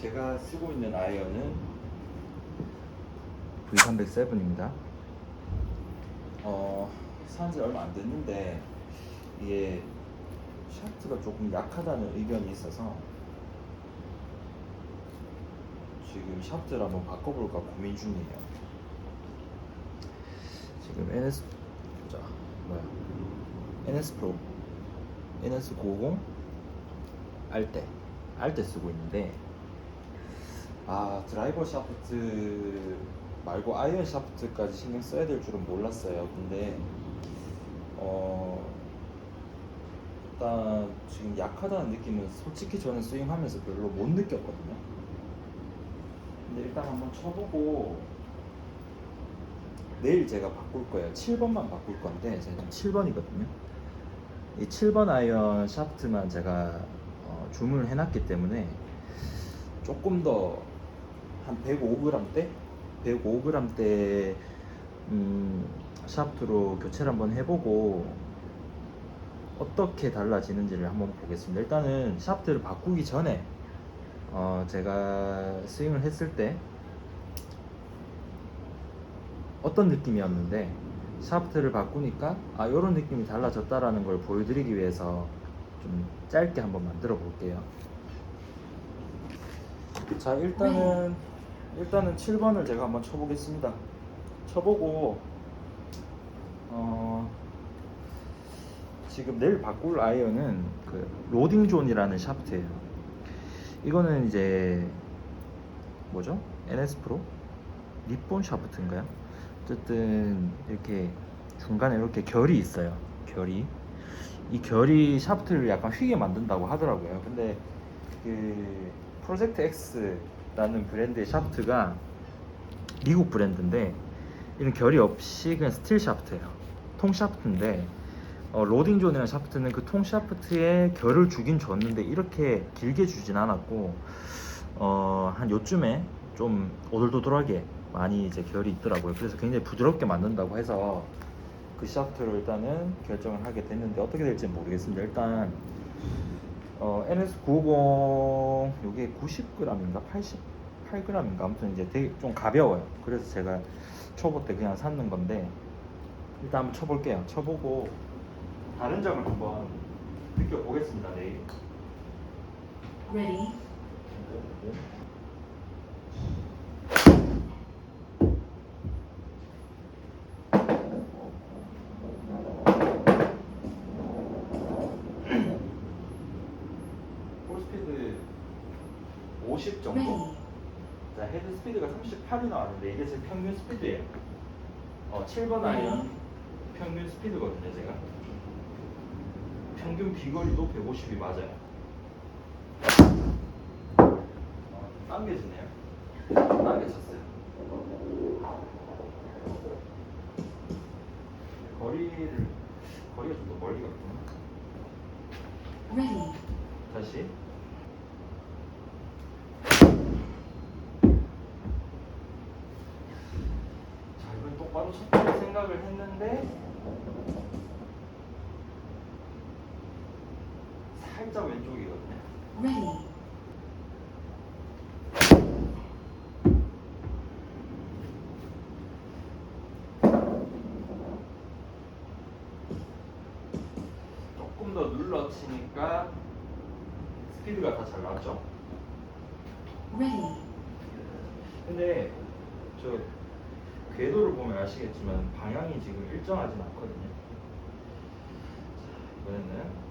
제가 쓰고 있는 아이언은 V307입니다. 어, 산지 얼마 안 됐는데 이게 샤프트가 조금 약하다는 의견이 있어서 지금 샤프트를 한번 바꿔볼까 고민 중이에요. 지금 NS 보자 뭐야 NS 프로 NS 950 알때 알때 쓰고 있는데 아 드라이버 샤프트 말고 아이언 샤프트까지 신경 써야 될 줄은 몰랐어요. 근데 어 일단 지금 약하다는 느낌은 솔직히 저는 스윙하면서 별로 못 느꼈거든요. 근데 일단 한번 쳐보고 내일 제가 바꿀 거예요. 7번만 바꿀 건데 제가 지금 7번이거든요. 이 7번 아이언 샤프트만 제가 어, 주문을 해놨기 때문에 조금 더 한 105g대, 105g대 음, 샤프트로 교체를 한번 해보고 어떻게 달라지는지를 한번 보겠습니다. 일단은 샤프트를 바꾸기 전에 어, 제가 스윙을 했을 때 어떤 느낌이었는데 샤프트를 바꾸니까 아 이런 느낌이 달라졌다라는 걸 보여드리기 위해서 좀 짧게 한번 만들어 볼게요. 자 일단은 일단은 7번을 제가 한번 쳐보겠습니다. 쳐보고 어 지금 내일 바꿀 아이언은 그 로딩 존이라는 샤프트예요. 이거는 이제 뭐죠? NS 프로 리본 샤프트인가요? 어쨌든 이렇게 중간에 이렇게 결이 있어요. 결이 이 결이 샤프트를 약간 휘게 만든다고 하더라고요. 근데 그 프로젝트 X 라는 브랜드의 샤프트가 미국 브랜드인데 이런 결이 없이 그냥 스틸 샤프트예요. 통 샤프트인데 어, 로딩 존이라는 샤프트는 그 통 샤프트에 결을 주긴 줬는데 이렇게 길게 주진 않았고 어, 한 요쯤에 좀 오돌도돌하게 많이 이제 결이 있더라고요. 그래서 굉장히 부드럽게 만든다고 해서 그 샤프트를 일단은 결정을 하게 됐는데 어떻게 될지 모르겠습니다. 일단 어, NS950 이게 90g인가 88g인가 아무튼 이제 되게 좀 가벼워요. 그래서 제가 초보 때 그냥 샀는 건데 일단 한번 쳐볼게요. 쳐보고 다른 점을 한번 느껴보겠습니다. 내일. Ready, 볼 스피드 50 정도. ready, 자, 헤드 스피드가 38이 나왔는데 이게 제 평균 스피드예요. 어, 7번 아이언 평균 스피드거든요, 제가. 평균 비거리도 150이 맞아요. 어, 당겨지네요. 당겨졌어요. 거리를 거리가 좀 더 멀리 갔구나. ready, 다시. 자, 이건 똑 바로 쳤다고 생각을 했는데 살짝 왼쪽이거든요. ready, 조금 더 눌러 치니까 스피드가 다 잘 나왔죠. ready, 근데 저 궤도를 보면 아시겠지만 방향이 지금 일정하진 않거든요. 자, 이번에는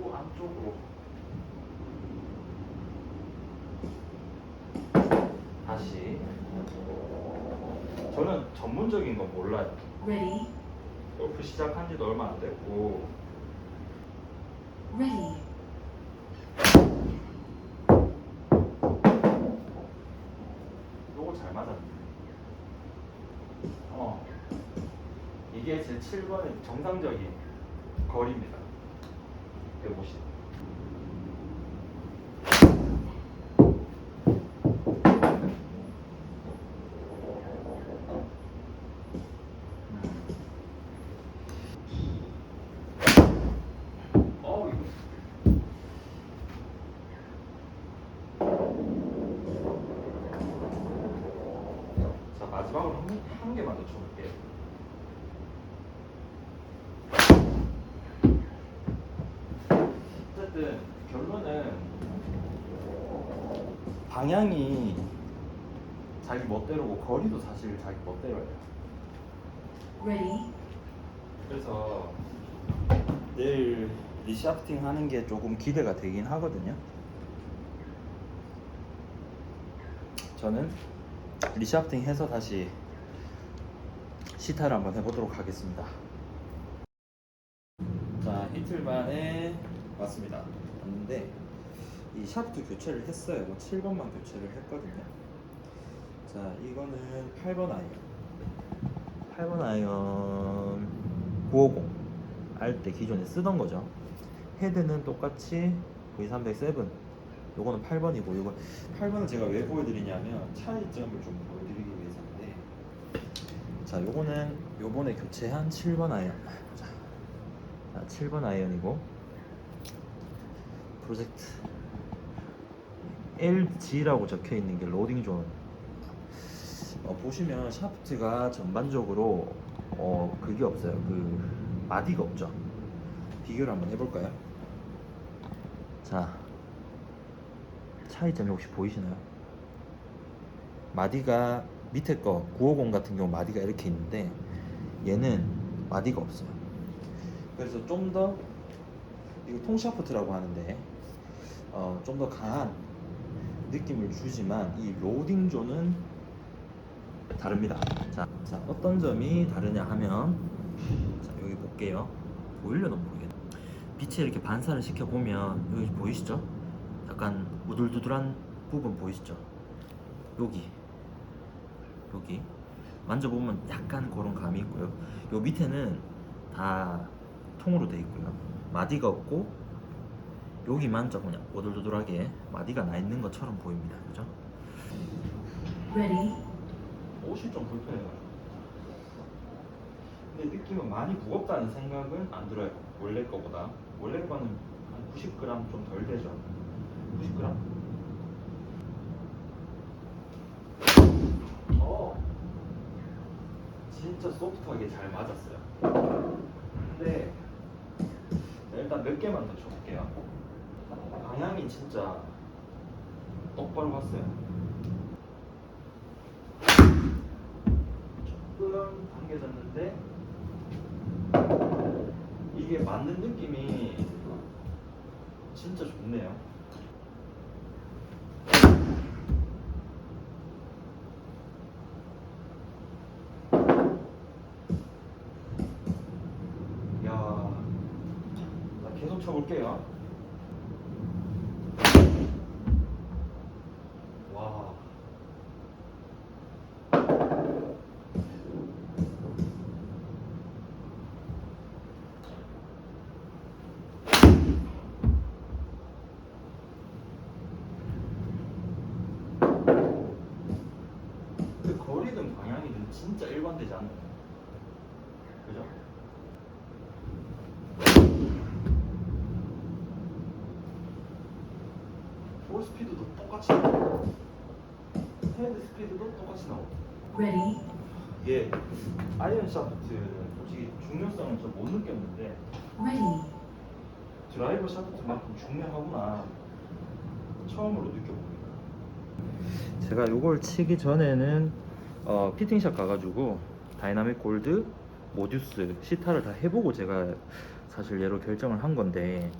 오 안쪽으로. 다시. 저는 전문적인 건 몰라요. ready, 골프 시작한 지도 얼마 안 됐고. Ready, 이게 제 7번의 정상적인 거리입니다. 150. 마지막으로 한, 한 개만 더 줘볼게요. 어쨌든 결론은 방향이 자기 멋대로고 거리도 사실 자기 멋대로예요. Ready. 그래서 내일 리샤프팅 하는 게 조금 기대가 되긴 하거든요. 저는 리샤프팅 해서 다시 시타를 한번 해보도록 하겠습니다. 자 이틀 만에 왔습니다. 왔는데 이 샤프트 교체를 했어요. 7번만 교체를 했거든요. 자 이거는 8번 아이언. 8번 아이언 950할때 기존에 쓰던 거죠. 헤드는 똑같이 V307. 요거는 8번이고 요거 8번을 제가 왜 보여드리냐면 차이점을 좀 보여드리기 위해서인데 자 요거는 요번에 교체한 7번 아이언 자, 자 7번 아이언이고 프로젝트 LG라고 적혀 있는 게 로딩 존 어, 보시면 샤프트가 전반적으로 어 그게 없어요. 그 마디가 없죠. 비교를 한번 해볼까요? 자 차이점이 혹시 보이시나요? 마디가 밑에 거 950 같은 경우 마디가 이렇게 있는데 얘는 마디가 없어요. 그래서 좀 더 이거 통샤프트라고 하는데 어, 좀 더 강한 느낌을 주지만 이 로딩 존은 다릅니다. 자, 자, 어떤 점이 다르냐 하면 자, 여기 볼게요. 보이려나 모르겠네. 빛에 이렇게 반사를 시켜 보면 여기 보이시죠? 약간 우둘두둘한 부분 보이시죠? 여기 여기 만져보면 약간 그런 감이 있고요. 요 밑에는 다 통으로 돼 있고요. 마디가 없고 여기만 좀 그냥 오돌도돌하게 마디가 나 있는 것처럼 보입니다. 그죠? Ready. 옷이 좀 불편해요. 근데 느낌은 많이 무겁다는 생각은 안 들어요. 원래 거보다. 원래 거는 한 90g 좀 덜 되죠. 90g? 어, 진짜 소프트하게 잘 맞았어요. 근데 일단 몇 개만 더 쳐볼게요. 방향이 진짜 똑바로 갔어요. 조금 당겨졌는데 이게 맞는 느낌이 진짜 좋네요. 야, 자, 계속 쳐볼게요. 와. 그 거리든 방향이든 진짜 일관되지 않나요? 그죠? 볼 스피드도 똑같이 나오고 헤드 스피드도 똑같이 나오고 Ready. 이게 아이언 샤프트는 솔직히 중요성을 좀못 느꼈는데 Ready. 드라이버 샤프트만큼 중요하구나 처음으로 느껴봅니다. 제가 이걸 치기 전에는 어, 피팅샵 가가지고 다이나믹 골드, 모듀스, 시타를 다 해보고 제가 사실 얘로 결정을 한 건데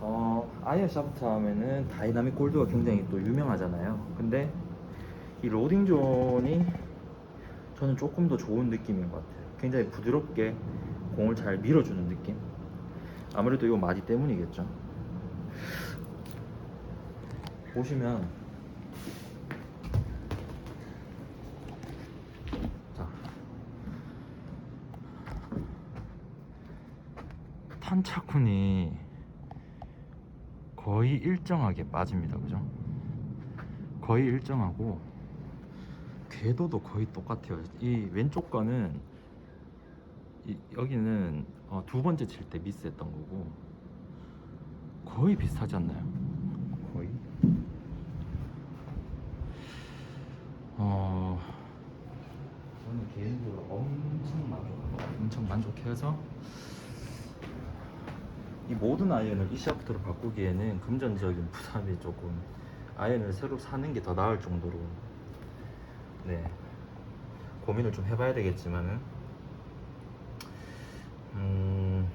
어, 아이언 샤프트 하면은 다이나믹 골드가 굉장히 또 유명하잖아요. 근데 이 로딩 존이 저는 조금 더 좋은 느낌인 것 같아요. 굉장히 부드럽게 공을 잘 밀어주는 느낌. 아무래도 이 마디 때문이겠죠. 보시면 탄차콘이 거의 일정하게 빠집니다. 그죠? 거의 일정하고 궤도도 거의 똑같아요. 이 왼쪽과는 이, 여기는 어, 두 번째 칠 때 미스했던 거고 거의 비슷하지 않나요? 거의? 어 저는 개인적으로 엄청 만족 엄청 만족해서 이 모든 아이언을 이 샤프트로 바꾸기에는 금전적인 부담이 조금 아이언을 새로 사는 게 더 나을 정도로 네 고민을 좀 해봐야 되겠지만은 음,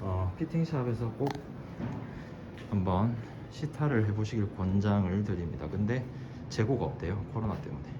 어, 피팅샵에서 꼭 한번 시타를 해보시길 권장을 드립니다. 근데 재고가 없대요 코로나 때문에.